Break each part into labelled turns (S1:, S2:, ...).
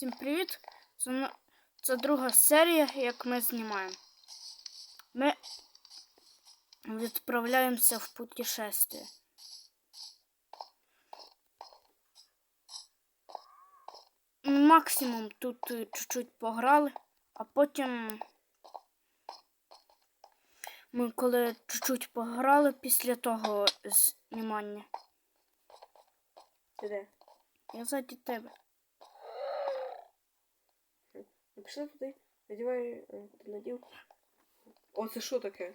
S1: Всім привіт! Це, це друга серія, як ми знімаємо. Ми відправляємося в путешествие. Максимум тут е, чуть-чуть пограли, а потім ми коли чуть-чуть пограли після того знімання.
S2: Ти де?
S1: Я ззаді тебе.
S2: Ну, пішли туди. Надівай, е, надів. О, це що таке?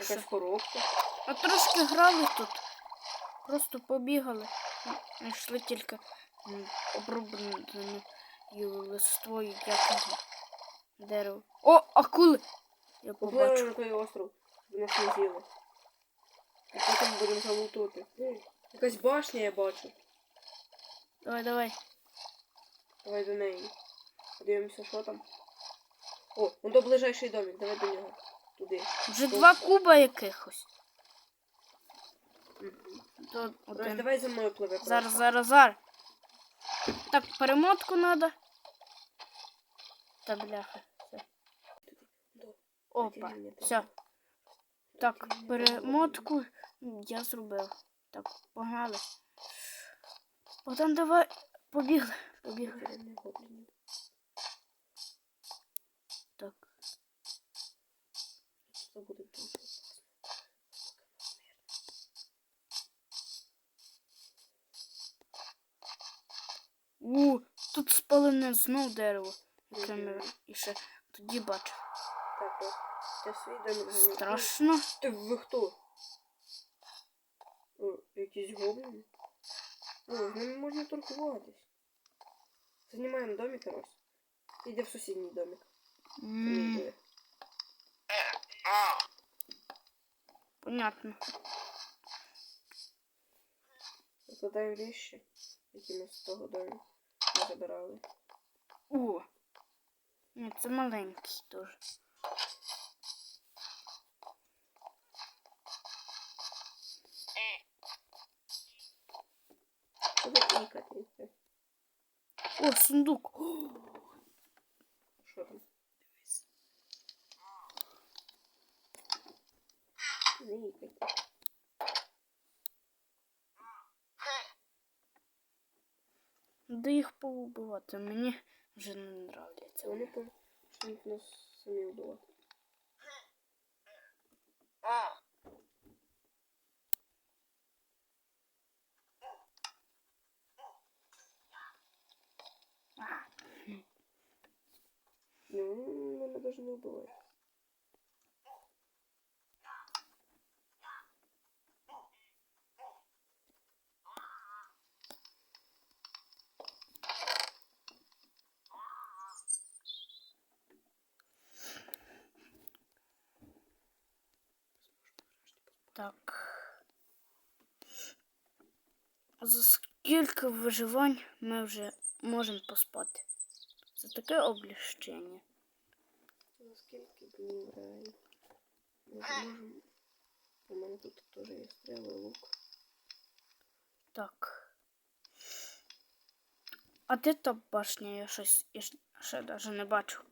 S2: Якась коробка.
S1: А трошки грали тут. Просто побігали. Знайшли тільки м, обрублену листвою якого дерева. О, акули! Я побачив.
S2: на той остров, нас не з'їли. І потім будемо залутати. Якась башня я бачу.
S1: Давай, давай.
S2: Давай до неї. Подивимося, що там. О, вон до ближайший домик, давай до нього. Туди.
S1: Вже два куба якихось.
S2: Мгм.
S1: То
S2: Давай,
S1: один.
S2: давай за мною пливе.
S1: Зараз,
S2: просто.
S1: зараз, зараз. Так, перемотку надо. Та бляха. Все. Опа, все. Так, перемотку я зробив. Так, погнали. Богдан, давай. Побігли. Побігли.
S2: Гобліни, гобліни.
S1: Так.
S2: Це буде дуже опасно.
S1: У, тут спалене знов дерево,
S2: Мгм.
S1: і ще тоді бачив.
S2: Так, от. Свій домик.
S1: Страшно.
S2: Ти ви хто? О, якісь гобліни? О, з ними можна торгуватись. Знімаємо домик раз. Іде в сусідній домик.
S1: М. Понятно.
S2: Викладаю речі, які ми з того домика забирали.
S1: О. Ні, це маленький теж.
S2: Що ви ікаєте?
S1: О, сундук. О,
S2: Що там? Не ікайте.
S1: Де їх поубивати? Мені вже не нравляться.
S2: Вони почнуть нас самі вбивати. Ну, вони навіть не вбивають.
S1: Так. За скільки виживань ми вже можемо поспати? Це таке облегчення.
S2: Наскільки днів реально? Ми можемо. У мене тут теж є стріли, лук.
S1: Так. А де та башня? Я щось я ще навіть не бачу.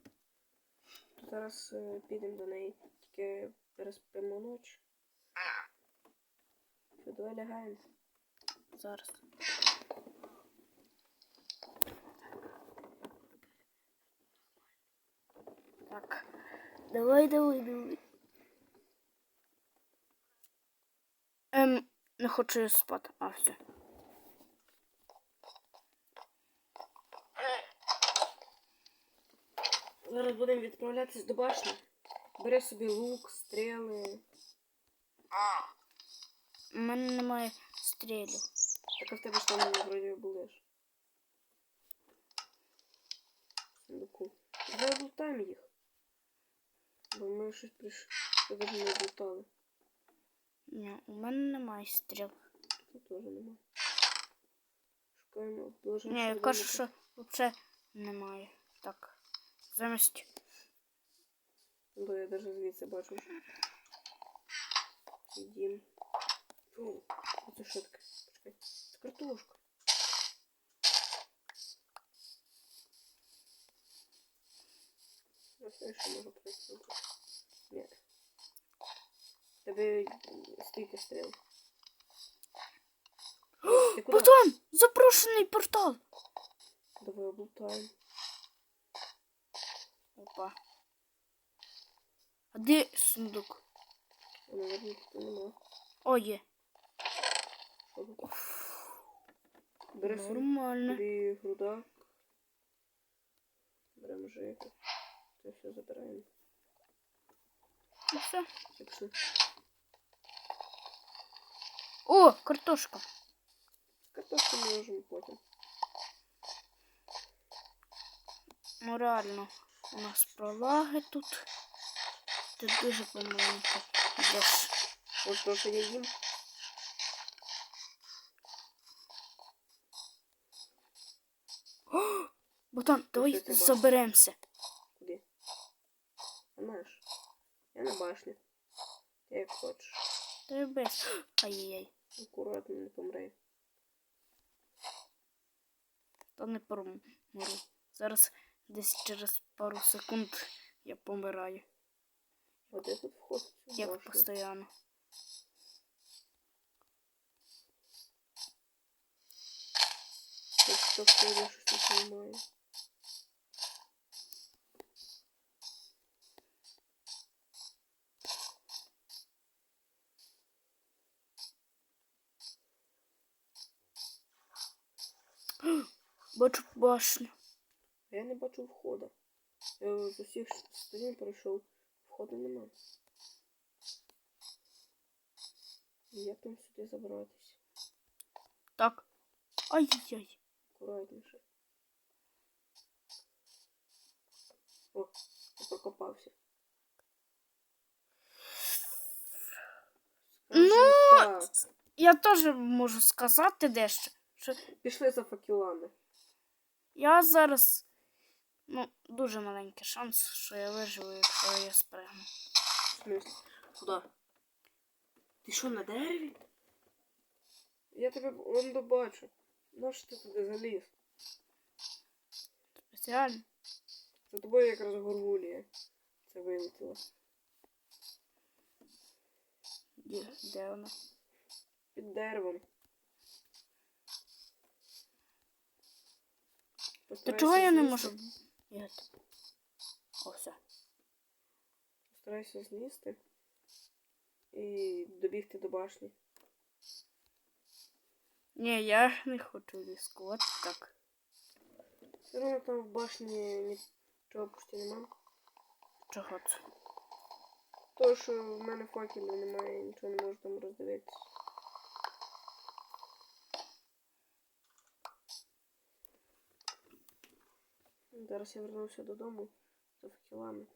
S2: Зараз е, підемо до неї, тільки переспимо ніч. Що, давай лягаємо.
S1: Зараз. Так. Давай, давай, давай. Ем, не хочу я спати. А, все.
S2: Зараз будемо відправлятись до башні. Бери собі лук, стріли.
S1: Мене немає стрілів.
S2: Так а в тебе ж там вроді були ж. В Сундуку. Давай лутаємо їх. Бо ми щось прийшли. Не лутали.
S1: Ні, у мене немає стріл.
S2: Тут теж нема. Шукаємо ближайшого
S1: Ні, я кажу, що взагалі немає. Так. Замість.
S2: Бо я даже звідси бачу. Дім. Фу, це що таке? Почекай. Це картошка. Я ще можу пройти. Ні. Тебе стільки стріл. Ти куди?
S1: Богдан! Запрошений портал!
S2: Давай облутаємо.
S1: Опа. А де сундук?
S2: А, наверное, тут нема.
S1: О, є.
S2: Бери
S1: Нормально.
S2: тобі груда. Беремо жику. Це все забираємо.
S1: Ну все.
S2: Все.
S1: О, картошка.
S2: Картошку ми можемо потім.
S1: Ну реально. У нас пролаги тут. Ти дуже йдеш.
S2: Може, то, що я їм?
S1: Богдан, давай заберемося.
S2: Куди? А наш. Я на башні. Я як хочеш.
S1: Ти без. Ай-яй-яй.
S2: Акуратно не помри.
S1: Та не помру. Зараз десь через пару секунд я помираю.
S2: А де тут вход?
S1: Як
S2: башню?
S1: постійно.
S2: Що входить, щось не розумію.
S1: Бачу башню.
S2: Я не бачу входу. Я з усіх сторін пройшов. Входу нема. Як там сюди забратись?
S1: Так. Ай-яй.
S2: Акуратніше. О, я прокопався.
S1: Ну,
S2: так,
S1: Я теж можу сказати дещо. Що
S2: пішли за факелами.
S1: я зараз. Ну, дуже маленький шанс, що я виживу, якщо я спригну.
S2: Куда? Ти що, на дереві? Я тебе вон добачу. Нащо ти туди заліз?
S1: Спеціально.
S2: За тобою якраз горгулія. Це вилетіло.
S1: Де, де вона?
S2: Під деревом.
S1: Та чого я не можу? бігати? О, все.
S2: Постарайся злізти. І добігти до башні.
S1: Ні, я не хочу ризикувати так.
S2: Все одно там в башні нічого почти нема.
S1: Чого це?
S2: То, що в мене факелів немає, нічого не можу там роздивитися. Зараз я вернувся додому за факелами.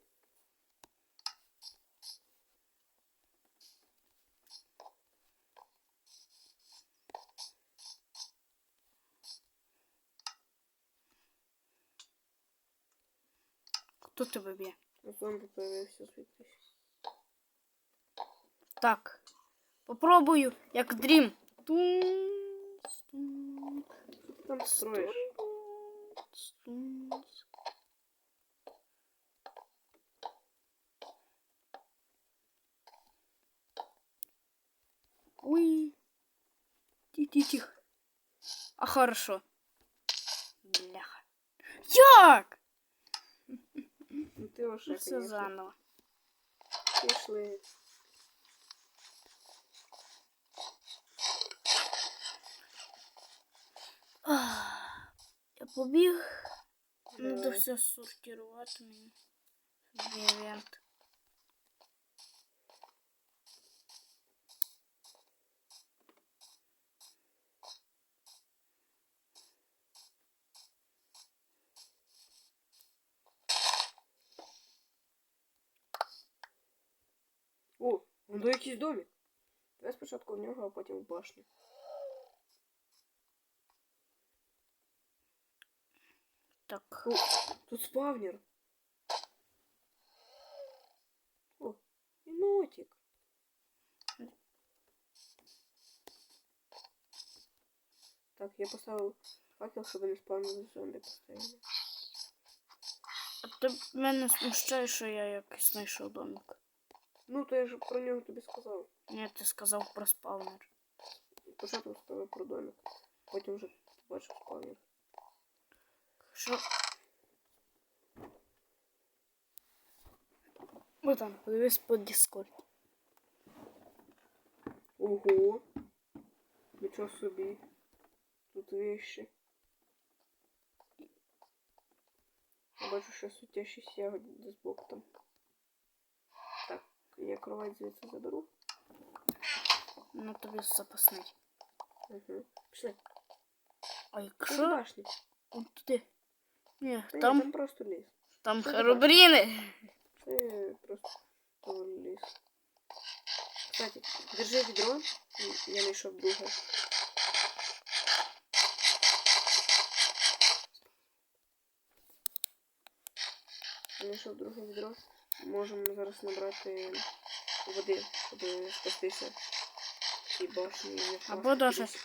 S1: Хто тебе б'є?
S2: Зомбі появився звідкись.
S1: Так. Попробую, як дрім. Тунц,
S2: Що ти там строїш?
S1: Тунц. Ой. Тихо. А хорошо. Бляха. Як?
S2: Ну ти ошибка.
S1: Все заново.
S2: Пішли.
S1: Я побіг. Надо
S2: Давай.
S1: все сортувати мені. Варіант.
S2: О, вон до якийсь домик. Давай спочатку в нього, а потім в башню.
S1: Так.
S2: О, тут спавнер. О, енотик. Так, я поставив факел, щоб не спавнили зомбі постійно.
S1: Ти мене смущає, що я якось знайшов домик.
S2: Ну, то я ж про нього тобі сказав.
S1: Ні, ти сказав про спавнер.
S2: Спочатку сказав про домик. Потім вже бачив спавнер.
S1: Що? Богдан, подивись по Discord.
S2: Ого. Нічого собі. Тут вещи. Бачу, що сутящість ягоди десь збоку там. Так, я кровать звідси заберу.
S1: Ну тобі запасний.
S2: Угу. Пішли.
S1: А
S2: Що
S1: якщо туди. Ні,
S2: Та ні,
S1: там,
S2: там просто ліс.
S1: там
S2: що за
S1: херобріни.
S2: Це просто ліс. Кстати, держи відро. Я знайшов друге. Я знайшов друге відро. Можемо зараз набрати води, щоб спастися в цій башні. і не впасти
S1: Або даже-
S2: кудись.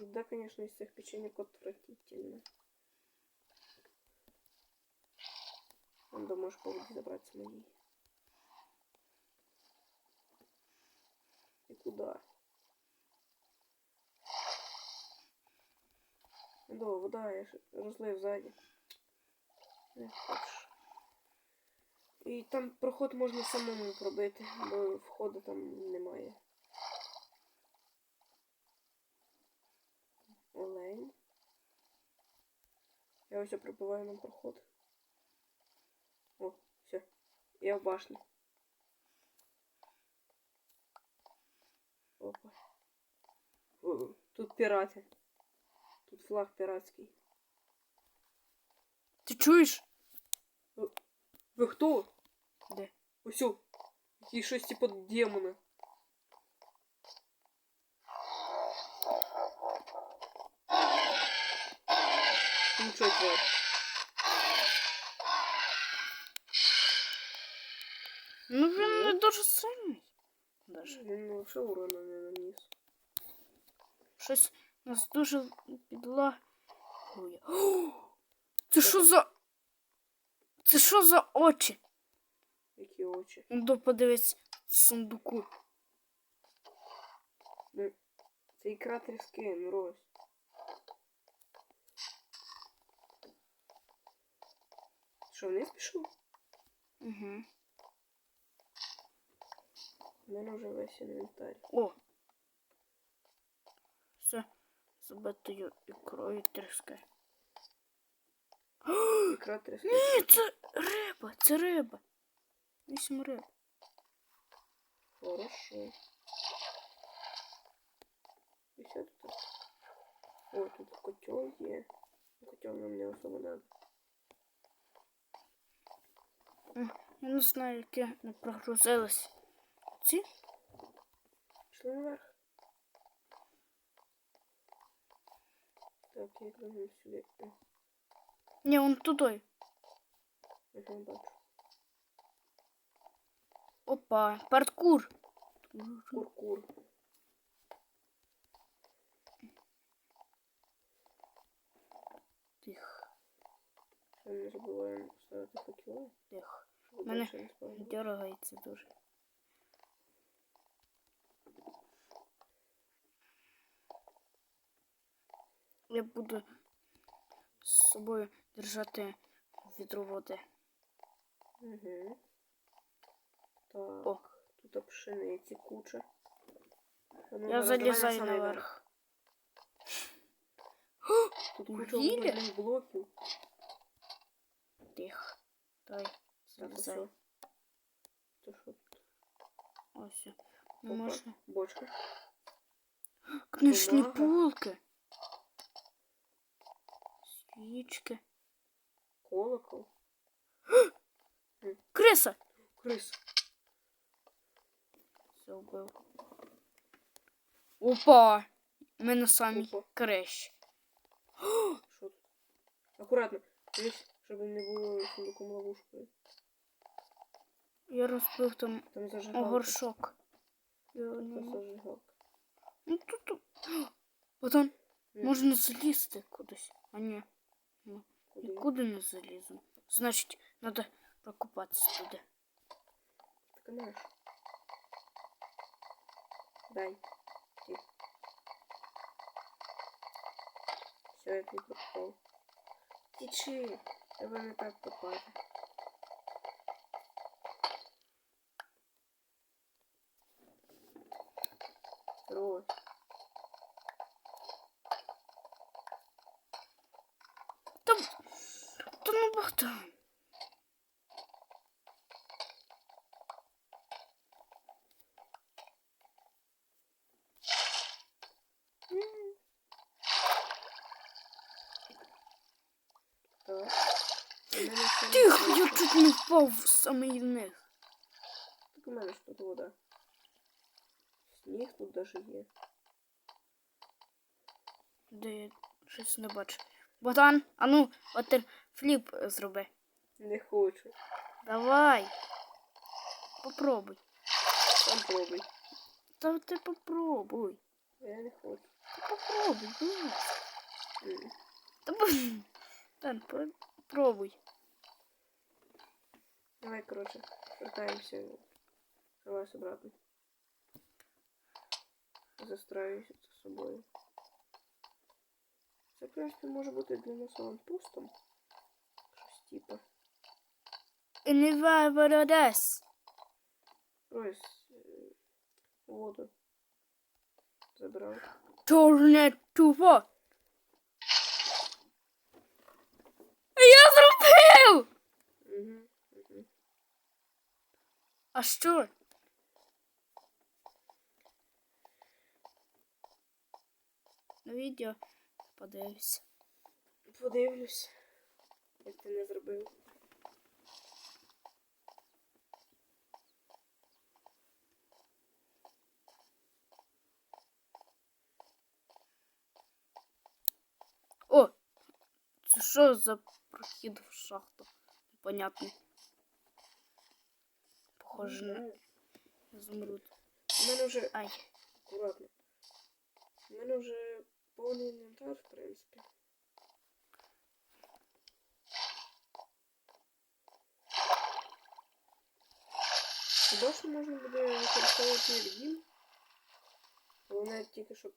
S2: Да, конечно, из всех печенек отвратительно. Он думаешь, по воде забраться моей. И куда? Да, вода, я розлив ззаді. Не хочеш. І там проход можна самому пробити, бо входу там немає. Я ось пробиваю на проход. О, все. Я в башні. Опа. О, Тут пірати. Тут флаг піратський.
S1: Ти чуєш?
S2: Ви хто?
S1: Де?
S2: Ось. о, Який щось типу демона. Нічого тварь.
S1: Ну він не дуже сильний. Даже.
S2: Він вообще урона не наніс.
S1: Щось нас дуже підлагує. О, Це що за. Це що за очі?
S2: Які очі.
S1: Ну, подивись в сундуку.
S2: Ну, це тріски, ну Рось. Що, вниз пішов?
S1: Угу.
S2: У мене вже весь інвентар.
S1: О. Все. Забитою ікрою тріски.
S2: Ікра тріски.
S1: Ні, це риба, це риба. Вісім риб.
S2: Хорошо. І все тут. О, тут котел є. Котел нам не особо надо.
S1: Я не знаю, яке не прогрузилось. Ці?
S2: Пішли наверх. Так, я йду сюди. О,
S1: Ні, он туди.
S2: Ага, бачу.
S1: Опа, паркур.
S2: Кур-кур.
S1: Тих,
S2: Ще не забуваємо Ставити факела.
S1: тих.
S2: щоб
S1: Мене. Дергається дуже. Я буду з собою держати відро води.
S2: Угу. Так.
S1: О.
S2: Тут пшениці куча. Ну,
S1: Я залізаю наверх.
S2: Тут куча блоків.
S1: Тих. Дай,
S2: ось. Це що?
S1: Ось.
S2: Опа,
S1: можна.
S2: Бочка.
S1: Книжні полки. Свічки.
S2: Колокол.
S1: Криса!
S2: Крис.
S1: Все вбив. Опа! Ми на самій
S2: тут? Акуратно. Дивись, щоб не було сундуком ловушкою.
S1: Я розбив там
S2: Там зажигалка.
S1: горшок.
S2: Зажигалка.
S1: Ну тут. тут- Потім
S2: Ні.
S1: можна залізти кудись. А ні,
S2: Куди?
S1: нікуди не залізу. Значить, треба прокопатися туди.
S2: Так наш. Дай. Ти. Все, я тобі прокопав. Тічи. Треба не так копати. Рос.
S1: Та, та ну Богдан.
S2: Так. У мене ще не
S1: Тихо, я
S2: вийшло.
S1: В самий вниз.
S2: Так у мене ж тут вода. Сніг тут даже є.
S1: Де я щось не бачу. Богдан, а ну, от фліп зроби.
S2: Не хочу.
S1: Давай. Попробуй.
S2: Сам пробуй.
S1: Та ти попробуй.
S2: Я не хочу.
S1: Та попробуй.
S2: М.
S1: Та Та попробуй.
S2: Давай, короче, вертаемся. Давай обратно. Застраюся з собою. Це, в принципі, може бути для нас аванпостом. Щось типа.
S1: І не виводись.
S2: Ось е, воду. Забрав.
S1: Чорне тупо. Я зробив!
S2: Угу. Угу.
S1: А що? На відео подивився.
S2: Подивлюсь, як ти не зробив.
S1: О! Це що за прохід в шахту? Непонятний. Похоже на
S2: Знаю.
S1: изумруд.
S2: У мене вже
S1: Ай.
S2: акуратно. У мене вже повний інвентар, в принципі. Хіба що можна буде використовувати дім? Головне тільки, щоб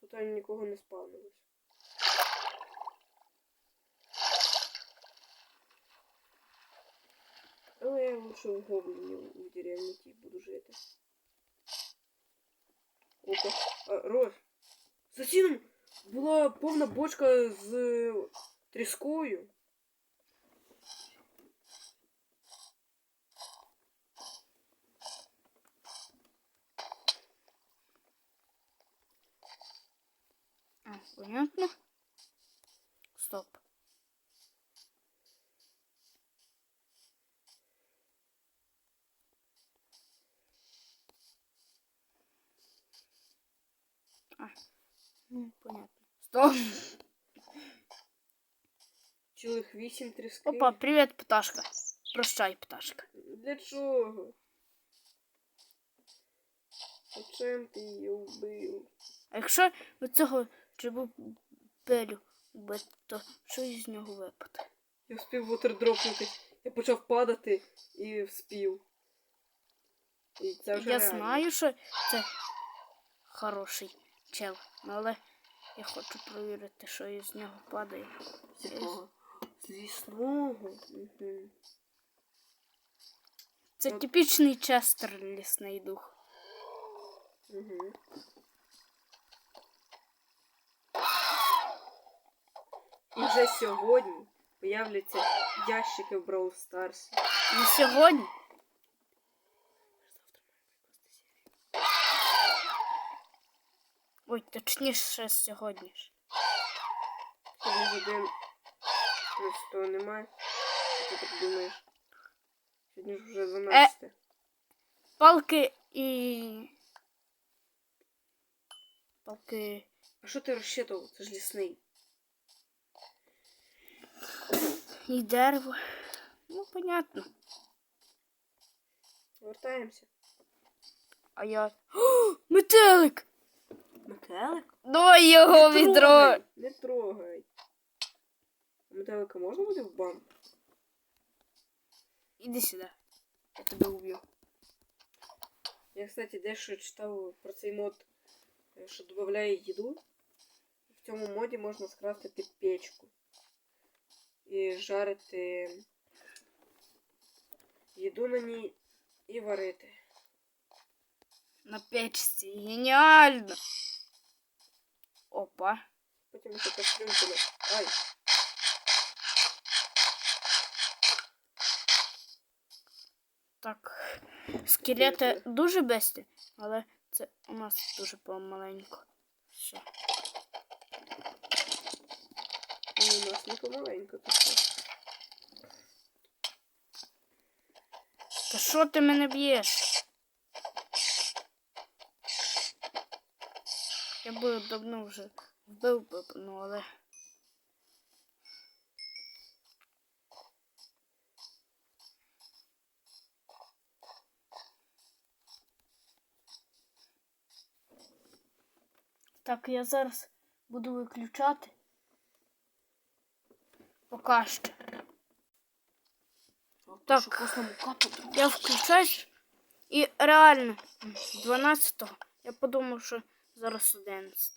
S2: тут нікого не спавнилось. Але я лучше в гоблінів в деревні ті буду жити. Опа. А, Рос. За стіном була повна бочка з е, тріскою.
S1: А, понятно? Стоп. А, ну, понятно. Стоп.
S2: Цілих вісім тріски.
S1: Опа, привет, пташка. Прощай, пташка.
S2: Для чого? Зачем ти її вбив?
S1: А якщо ви цього чебупелю вбити, то що із нього випаде?
S2: Я встиг вотердропнути. Я почав падати і вспів. І це вже
S1: Я
S2: реально.
S1: знаю, що це хороший чел, але я хочу провірити, що із нього падає.
S2: З якого? Лісного. Угу.
S1: Це
S2: От.
S1: типічний честер лісний дух.
S2: Угу. І вже сьогодні появляться ящики в Brawl Stars.
S1: Не сьогодні. Ой, точніше. Сьогодні ж
S2: один плюс того немає. Що ти так думаєш? Сьогодні ж вже 12.
S1: Палки і. Палки.
S2: А що ти розчитував? Це ж лісний.
S1: і дерево. Ну, понятно.
S2: Вертаємося.
S1: А я. О, метелик!
S2: Метелик?
S1: Давай його відро.
S2: Не трогай. Метелика можна буде в бан?
S1: Іди сюди. Я тебе уб'ю.
S2: Я, кстати, дещо читав про цей мод, е, що додає їду. В цьому моді можна скрафтити печку. І жарити їду на ній і варити.
S1: На печці. Геніально. Опа.
S2: Потім ще кастрюльку на... Ай!
S1: Так. Скелети дуже бесті, але це у нас дуже помаленько. Все.
S2: Ну, у нас не помаленько тут.
S1: Та що ти мене б'єш? Я би давно вже вбив би, ну але. Так, я зараз буду виключати. Поки що. Так. Я включаюсь і реально 12-го. Я подумав, що зараз 11.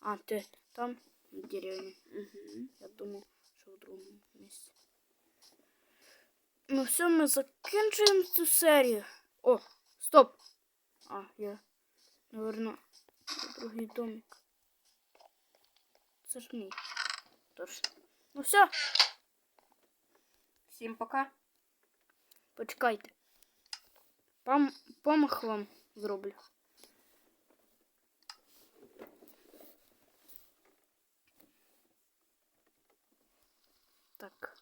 S1: А, ти там в деревні.
S2: Угу.
S1: Я думав, що в другому місці. Ну все, ми закінчуємо цю серію. О, стоп! А, я, наверно, другий домик. Це ж мій. Точно. Ну все,
S2: Всім пока.
S1: почекайте. Пам помах вам зроблю. Так.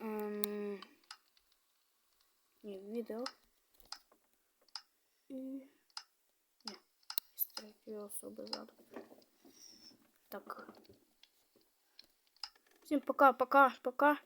S1: Ем... Ні, відео. І... Ні. З третьої особи ззаду. Так. Всім пока, пока, пока.